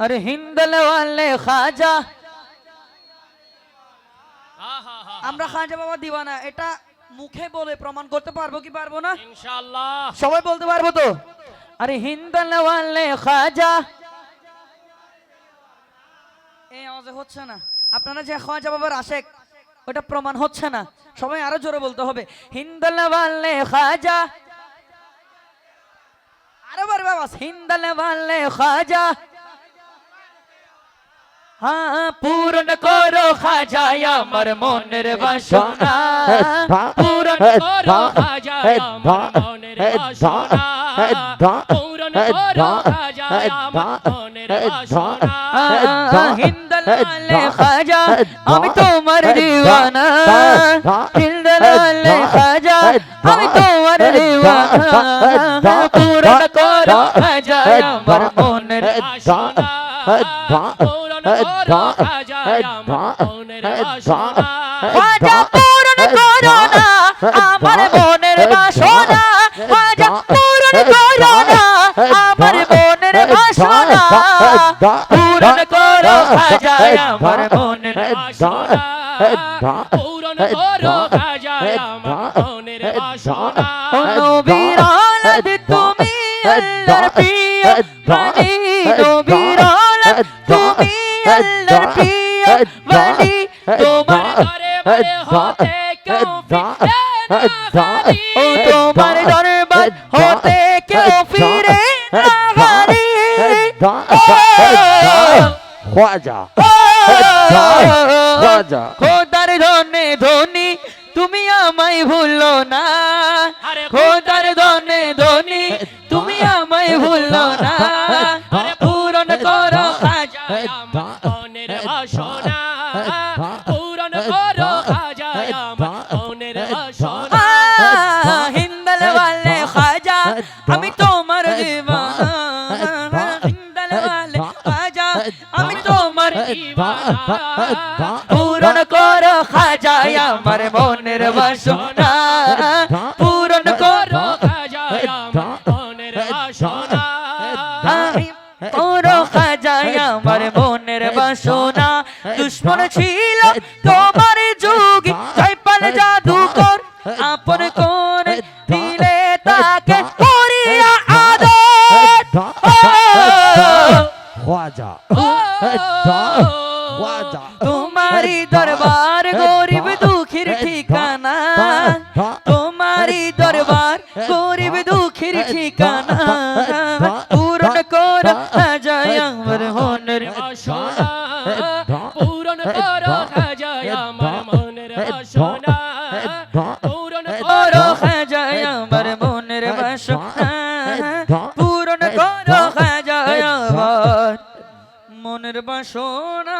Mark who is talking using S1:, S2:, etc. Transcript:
S1: अरे हिंदल वाले खाजा আমরা খাজা বাবা দিওয়ানা এটা মুখে বলে প্রমাণ করতে পারবো কি পারবো না
S2: ইনশাআল্লাহ
S1: সবাই বলতে পারবো তো আরে হিন্দল ওয়ালে খাজা এই আওয়াজে হচ্ছে না আপনারা যে খাজা বাবার আশেক ওটা প্রমাণ হচ্ছে না সবাই আরো জোরে বলতে হবে হিন্দল ওয়ালে খাজা আরো বার বাবা হিন্দল ওয়ালে খাজা হ্যাঁ পূরণ করো খাজায় আমার মনের বাসনা
S2: পূরণ করো খাজা আমার মনের বাসনা পূরণ করো খাজা আমার মনের বাসনা
S1: হিন্দল ওয়ালে খাজা আমি তোমার দিওয়ানা হিন্দল ওয়ালে খাজা আমি তোমার দিওয়ানা পূরণ করো খাজা আমার মনের
S2: বাসনা পূরণ করো
S1: না আমার মনের বাসনা খাজা পূরণ করো না আমার মনের বাসনা পূরণ করো খাজা আমার মনের
S2: বাসনা পূরণ করো খাজা আমার মনের বাসনা
S1: নবীর আলাদ তুমি আল্লাহর প্রিয় নবীর আলাদ তুমি আল্লাহর প্রিয় তোমার
S2: করে বলে হতে কেউ ফিরে
S1: ও তোমার দরবার হতে কেউ ফিরে না হারি।
S3: খাজা খাজা
S1: খোদার ধনে ধনী তুমি আমায় ভুলো না। খোদার ধনে ধনী তুমি আমায় ভুলো না। করো খাজা
S2: আমার মনের বাসনা
S1: হিন্দল ওয়ালে খাজা আমি তোমার দিওয়ানা হিন্দল ওয়ালে খাজা আমি তোমার
S2: দিওয়ানা
S1: পূরণ করো খাজা আমার মনের বাসনা পূরণ করো
S2: খাজা আমার মনের বাসনা
S1: ওরো খাজা আমার মনের বাসনা দুশ্মন ছিল তোমার যুগি জয়পাল জাদুকর আপন কোন দিলে তাকে করিয়া আদর
S3: খাজা খাজা
S1: তোমারি দরবার গরিব দুঃখীর ঠিকানা তোমারি দরবার গরিব দুঃখীর ঠিকানা পূরণ কর যায় আমার মনের
S2: বাসনা পূরণ করো খাজা আমার মনের বাসনা। পূরণ
S1: করো খাজায় আমার মনের বাসনা। পূরণ করো আমার মনের বাসনা।